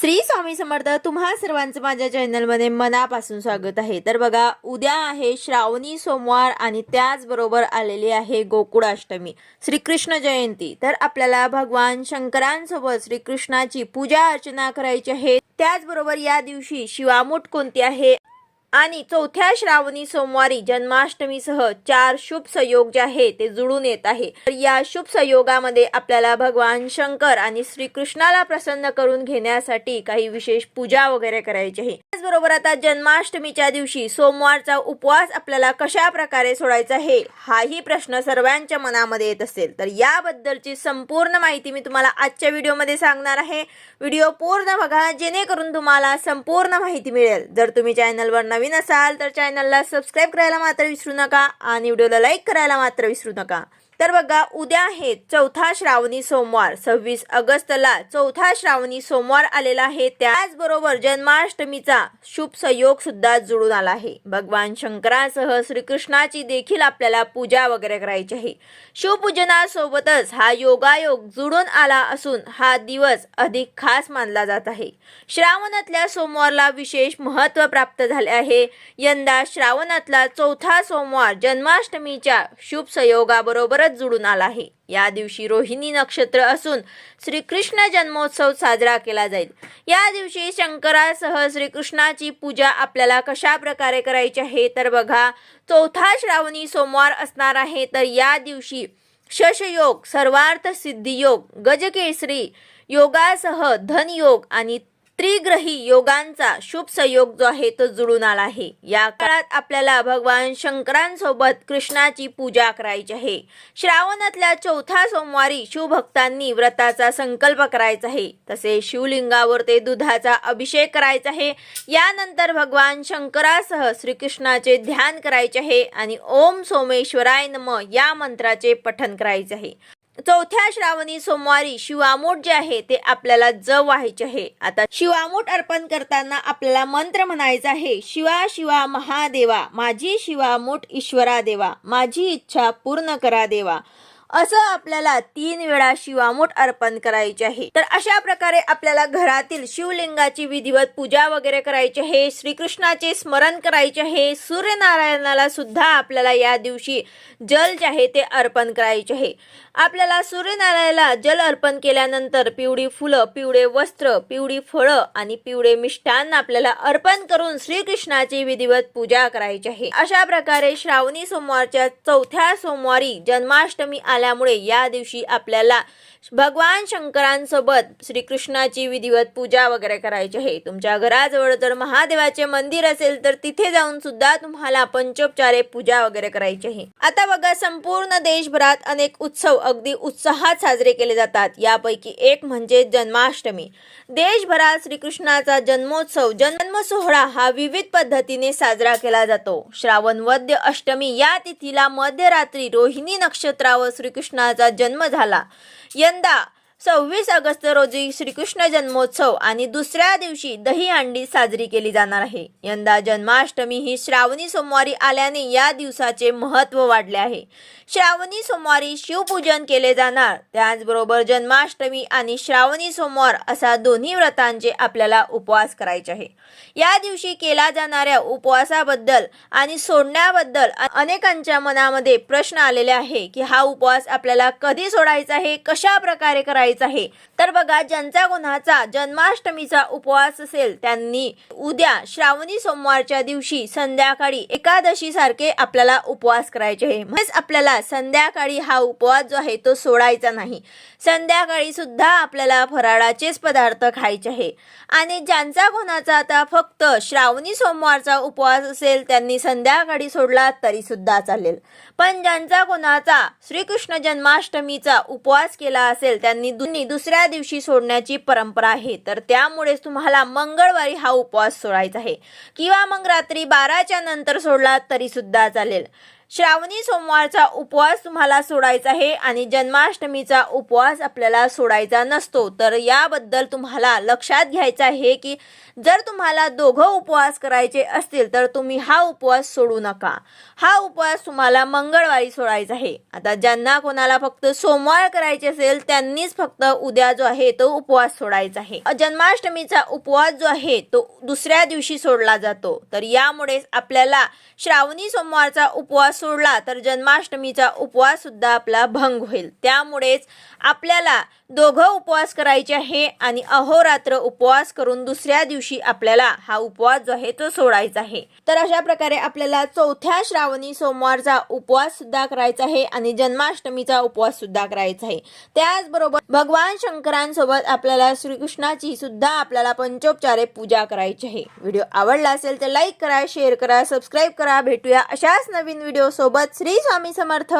श्री स्वामी समर्थ तुम्हा सर्वांचं माझ्या चॅनलमध्ये मनापासून स्वागत आहे. तर बघा उद्या आहे श्रावणी सोमवार आणि त्याचबरोबर आलेली आहे गोकुळाष्टमी श्रीकृष्ण जयंती. तर आपल्याला भगवान शंकरांसोबत श्रीकृष्णाची पूजा अर्चना करायची आहे. त्याचबरोबर या दिवशी शिवामूठ कोणती आहे? आणि चौथ्या श्रावणी सोमवारी जन्माष्टमीसह चार शुभ संयोग जे आहे ते जुळून येत आहे. तर या शुभ संयोगामध्ये आपल्याला भगवान शंकर आणि श्रीकृष्णाला प्रसन्न करून घेण्यासाठी काही विशेष पूजा वगैरे करायची आहे. त्याचबरोबर आता जन्माष्टमीच्या दिवशी सोमवारचा उपवास आपल्याला कशा प्रकारे सोडायचा आहे हाही प्रश्न सर्वांच्या मनामध्ये येत असेल. तर याबद्दलची संपूर्ण माहिती मी तुम्हाला आजच्या व्हिडिओमध्ये सांगणार आहे. व्हिडिओ पूर्ण बघा जेणेकरून तुम्हाला संपूर्ण माहिती मिळेल. जर तुम्ही चॅनलवर नवीन असाल तर चॅनलला सबस्क्राईब करायला मात्र विसरू नका आणि व्हिडिओला लाईक करायला मात्र विसरू नका. तर बघा उद्या आहे चौथा श्रावणी सोमवार. सव्वीस ऑगस्टला चौथा श्रावणी सोमवार आलेला आहे. त्याचबरोबर जन्माष्टमीचा शुभ संयोग सुद्धा जुळून आला आहे. भगवान शंकरासह श्रीकृष्णाची देखील आपल्याला पूजा वगैरे करायची आहे. शिवपूजनासोबतच हा योगायोग जुळून आला असून हा दिवस अधिक खास मानला जात आहे. श्रावणातल्या सोमवारला विशेष महत्त्व प्राप्त झाले आहे. यंदा श्रावणातला चौथा सोमवार जन्माष्टमीच्या शुभ संयोगाबरोबरच जुळून आला आहे. या दिवशी रोहिणी नक्षत्र असून श्रीकृष्ण जन्मोत्सव साजरा केला जाईल. या दिवशी शंकरासह श्रीकृष्णाची पूजा आपल्याला कशा प्रकारे करायची आहे तर बघा चौथा श्रावणी सोमवार असणार आहे तर या दिवशी शशयोग सर्वार्थ सिद्धियोग गजकेसरी योगासह धनयोग आणि त्रिग्रही योगांचा शुभ संयोग जो आहे तो जुळून आला आहे. या काळात आपल्याला भगवान शंकरांसोबत कृष्णाची पूजा करायची आहे. श्रावणातल्या चौथा सोमवारी शिवभक्तांनी व्रताचा संकल्प करायचा आहे. तसे शिवलिंगावर ते दुधाचा अभिषेक करायचा आहे. यानंतर भगवान शंकरासह श्रीकृष्णाचे ध्यान करायचे आहे आणि ओम सोमेश्वराय नम या मंत्राचे पठन करायचे आहे. चौथ्या श्रावणी सोमवारी शिवामूठ जे आहे ते आपल्याला जव व्हायचे आहे. आता शिवामूठ अर्पण करताना आपल्याला मंत्र म्हणायचा आहे शिवा शिवा महादेवा माझी शिवामूठ ईश्वरा देवा माझी इच्छा पूर्ण करा देवा. असं आपल्याला तीन वेळा शिवामूठ अर्पण करायचे आहे. तर अशा प्रकारे आपल्याला घरातील शिवलिंगाची विधिवत पूजा वगैरे करायची आहे. श्रीकृष्णाचे स्मरण करायचे आहे. सूर्यनारायणाला सुद्धा आपल्याला या दिवशी जल जे आहे ते अर्पण करायचे आहे. आपल्याला सूर्यनारायणाला जल अर्पण केल्यानंतर पिवळी फुलं पिवळे वस्त्र पिवळी फळं आणि पिवळे मिष्टान्न आपल्याला अर्पण करून श्रीकृष्णाची विधिवत पूजा करायची आहे. अशा प्रकारे श्रावणी सोमवारच्या चौथ्या सोमवारी जन्माष्टमी आल्यामुळे या दिवशी आपल्याला भगवान शंकरांसोबत श्रीकृष्णाची विधिवत पूजा वगैरे करायची आहे. तुमच्या घराजवळ जर महादेवाचे मंदिर असेल तर तिथे जाऊन सुद्धा तुम्हाला पंचोपचारे पूजा वगैरे करायची आहे. आता बघा संपूर्ण देशभरात अनेक उत्सव अगदी उत्साहात साजरे केले जातात. यापैकी एक म्हणजे जन्माष्टमी. देशभरात श्रीकृष्णाचा जन्मोत्सव जन्म सोहळा हा विविध पद्धतीने साजरा केला जातो. श्रावण वद्य अष्टमी या तिथीला मध्यरात्री रोहिणी नक्षत्रावर श्रीकृष्णाचा जन्म झाला. यंदा सव्वीस ऑगस्ट रोजी श्रीकृष्ण जन्मोत्सव आणि दुसऱ्या दिवशी दहीहंडी साजरी केली जाणार आहे. यंदा जन्माष्टमी ही श्रावणी सोमवारी आल्याने या दिवसाचे महत्त्व वाढले आहे. श्रावणी सोमवारी शिवपूजन केले जाणार. त्याचबरोबर जन्माष्टमी आणि श्रावणी सोमवार असा दोन्ही व्रतांचे आपल्याला उपवास करायचे आहे. या दिवशी केला जाणाऱ्या उपवासाबद्दल आणि सोडण्याबद्दल अनेकांच्या मनामध्ये प्रश्न आलेले आहे की हा उपवास आपल्याला कधी सोडायचा आहे? कशा प्रकारे करायचा आहे. तर बघा ज्यांचा कोणाचा जन्माष्टमीचा उपवास असेल त्यांनी उद्या श्रावणी सोमवारच्या दिवशी संध्याकाळी एकादशी सारखे आपल्याला उपवास करायचे आहे. म्हणजेच आपल्याला संध्याकाळी हा उपवास जो आहे तो सोडायचा नाही. संध्याकाळी सुद्धा आपल्याला फराळाचेच पदार्थ खायचे आहे. आणि ज्यांचा कोणाचा आता फक्त श्रावणी सोमवारचा उपवास असेल त्यांनी संध्याकाळी सोडला तरी सुद्धा चालेल. पण ज्यांचा कोणाचा श्रीकृष्ण जन्माष्टमीचा उपवास केला असेल त्यांनी दोन्ही दुसऱ्या दिवशी सोडण्याची परंपरा आहे. तर त्यामुळेच तुम्हाला मंगळवारी हा उपवास सोडायचा आहे. किंवा मग रात्री बाराच्या नंतर सोडला तरी सुद्धा चालेल. श्रावणी सोमवारचा उपवास तुम्हाला सोडायचा आहे आणि जन्माष्टमीचा उपवास आपल्याला सोडायचा नसतो. तर याबद्दल तुम्हाला लक्षात घ्यायचं आहे की जर तुम्हाला दोघं उपवास करायचे असतील तर तुम्ही हा उपवास सोडू नका. हा उपवास तुम्हाला मंगळवारी सोडायचा आहे. आता ज्यांना कोणाला फक्त सोमवार करायचे असेल त्यांनीच फक्त उद्या जो आहे तो उपवास सोडायचा आहे. जन्माष्टमीचा उपवास जो आहे तो दुसऱ्या दिवशी सोडला जातो. तर यामुळेच आपल्याला श्रावणी सोमवारचा उपवास सोडला तर जन्माष्टमीचा उपवास सुद्धा आपला भंग होईल. त्यामुळेच आपल्याला दोघं उपवास करायचे आहे आणि अहोरात्र उपवास करून दुसऱ्या दिवशी आपल्याला हा उपवास जो आहे तो सोडायचा आहे. तर अशा प्रकारे आपल्याला चौथ्या श्रावणी सोमवारचा उपवास सुद्धा करायचा आहे आणि जन्माष्टमीचा उपवास सुद्धा करायचा आहे. त्याचबरोबर भगवान शंकरांसोबत आपल्याला श्रीकृष्णाची सुद्धा आपल्याला पंचोपचारे पूजा करायची आहे. व्हिडिओ आवडला असेल तर लाईक करा शेअर करा सबस्क्राईब करा. भेटूया अशाच नवीन व्हिडिओ व्हिडिओ सोबत श्री स्वामी समर्थ.